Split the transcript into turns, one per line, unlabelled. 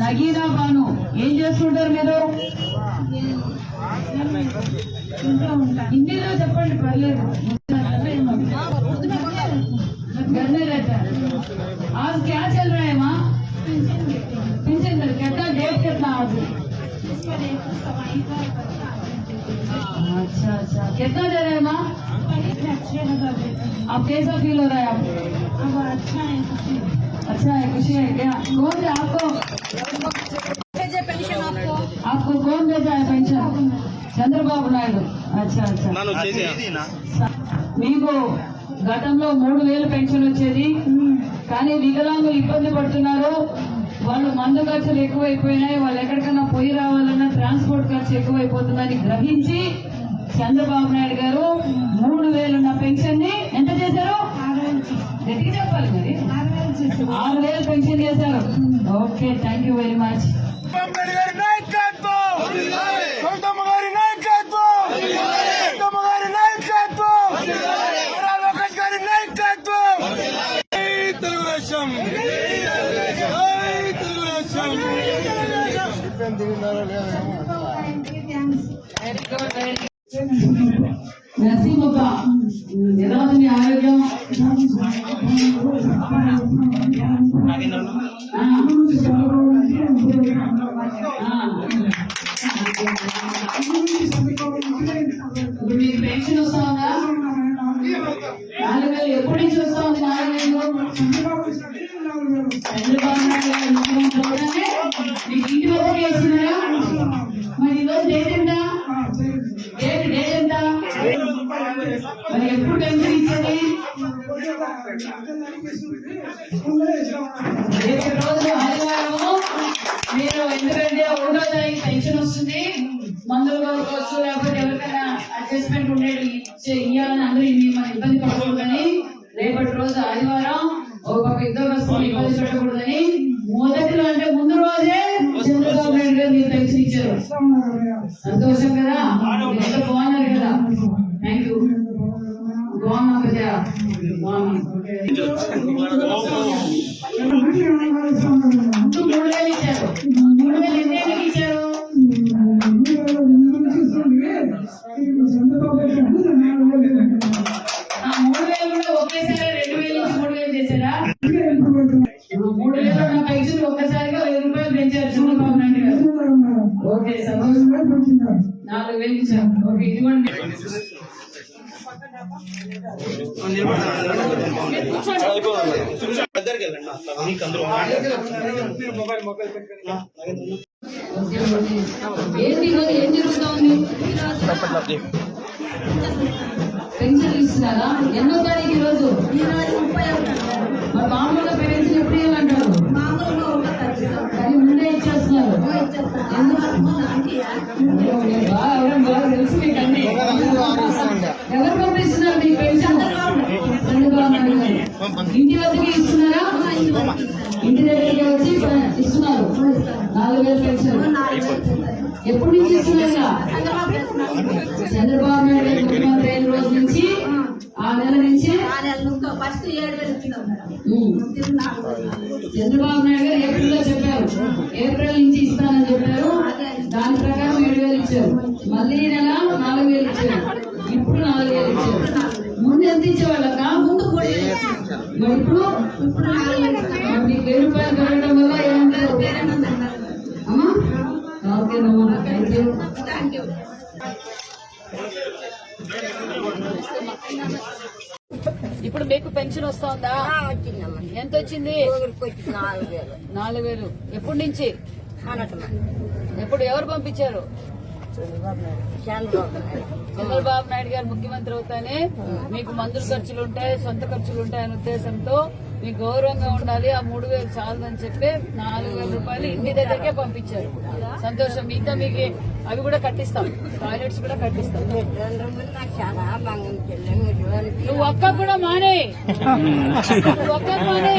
నగీనా బాను ఏం చేస్తుంటారు మీరు హిందీలో చెప్పండి పర్లేదు घर में रहता है आज क्या चल रहा है माँ पेंशन कर कितना डेट कितना आज अच्छा अच्छा कितना दे रहे हैं माँ अब कैसा फील हो रहा है आपको अच्छा है खुशी है क्या कौन है आपको
पेंशन आपको
आपको कौन भेजा है पेंशन చంద్రబాబు నాయుడు అచ్చా అచ్చా
ನಾನು చేసి
మీకు గతంలో మూడు వేలు పెన్షన్ వచ్చేది కానీ వికలాంగులు ఇబ్బంది పడుతున్నారు వాళ్ళు మందు ఖర్చులు ఎక్కువైపోయినాయి వాళ్ళు ఎక్కడికైనా పోయి రావాలన్నా ట్రాన్స్పోర్ట్ ఖర్చు ఎక్కువైపోతుందని గ్రహించి చంద్రబాబు నాయుడు గారు మూడు okay thank you very much
Ambedkar గారి నాయకత్వం ఒక గారి
ఆరోగ్యం. ఇప్పుడు మీకు పెన్షన్ వస్తా ఉందా? నాలుగు వేలు ఎప్పటి నుంచి వస్తా ఉంది నాలుగు వేలు? చంద్రబాబు నాయుడు గారు ముఖ్యమంత్రి అవగానే మీకు ఇంటి వద్దకే వస్తున్నారా? మరి ఈరోజు డేట్ ఎంత డేట్ ఎంత మరి ఎప్పుడు పెన్షన్ ఇచ్చేది? రోజు ఆదివారం మీరు ఎందుకంటే ఒకటో తారీఖు పెన్షన్ వస్తుంది. మందులు కొనుక్కోవచ్చు లేకపోతే ఎవరికైనా అడ్జస్ట్మెంట్ ఉండేది ఇవ్వాలని అందరూ మిమ్మల్ని ఇబ్బంది పడకూడదని. రేపటి రోజు ఆదివారం ఒక పెద్ద ఇబ్బంది పెట్టకూడదని. మొదటిలో అంటే చంద్రబాబు నాయుడు గారు మీరు పెన్షన్ ఇచ్చారు సంతోషం కదా? మీరు ఎంత బాగున్నారు కదా థ్యాంక్ యూ బాగున్నాం కదా బాగున్నాం మూడు వేలు ఇచ్చారు మూడు వేలు ఓకే సంతోషం నాలుగు వేలు ఇచ్చారు ఓకే ఇదిగోండి.
దగ్గరికి
ఓకే, ఏంటి ఈరోజు ఏం జరుగుతా ఉంది? పెన్షన్ ఇస్తున్నారా ఎన్నో తారీఖు ఈరోజు? మామూలుగా ఎవరు పంపిస్తున్నారు మీ పెన్షన్ ఇంటి వద్దకి ఇస్తున్నారా? ఇంటి దగ్గరికి వచ్చి ఇస్తున్నారు. నాలుగు వేల పెన్షన్. ఎప్పటి నుంచి ఇస్తున్నారా చంద్రబాబు నాయుడు ముఖ్యమంత్రి అయిన రోజు నుంచి ఆ నెల నుంచి
ఫస్ట్ ఏడు వేలు
చంద్రబాబు నాయుడు గారు ఏప్రిల్లో చెప్పారు. ఏప్రిల్ నుంచి ఇస్తానని చెప్పారు. దాని ప్రకారం ఏడు వేలు ఇచ్చారు. మళ్ళీ ఈ నెల నాలుగు వేలు ఇచ్చారు. ఇప్పుడు నాలుగు వేలు ఇచ్చారు. ముందు ఎంత ఇచ్చేవాళ్ళక
ముందు మూడు వేలు ఇచ్చినాం.
మరి ఇప్పుడు మీకు వెయ్యి రూపాయలు పెరగడం వల్ల ఏమంటారు
వేరే మంది ఉన్నారు.
అమ్మా? ఓకే నమ్మా థ్యాంక్ యూ
థ్యాంక్ యూ
ఇప్పుడు మీకు పెన్షన్ వస్తుందా?
వచ్చిందమ్మా.
ఎంత వచ్చింది?
నాలుగు వేలు.
నాలుగు వేలు. ఎప్పటి నుంచి? ఎప్పుడు ఎవరు పంపించారు?
చంద్రబాబు నాయుడు.
గారు ముఖ్యమంత్రి అవుతానే మీకు మందుల ఖర్చులు ఉంటాయి సొంత ఖర్చులు ఉంటాయనే ఉద్దేశంతో మీకు గౌరవంగా ఉండాలి. ఆ మూడు వేలు చాలని చెప్పి నాలుగు వేల రూపాయలు ఇంటి దగ్గరకే పంపించారు. సంతోషం. మిగతా మీకు అవి కూడా కట్టిస్తాం. టాయిలెట్స్ కూడా కట్టిస్తాం.
రెండు రోజులు నాకు చాలా బాగా చెల్లెమ్మ జోలికి
నువ్వు ఒక్క కూడా మానే. ఒక్క మానే.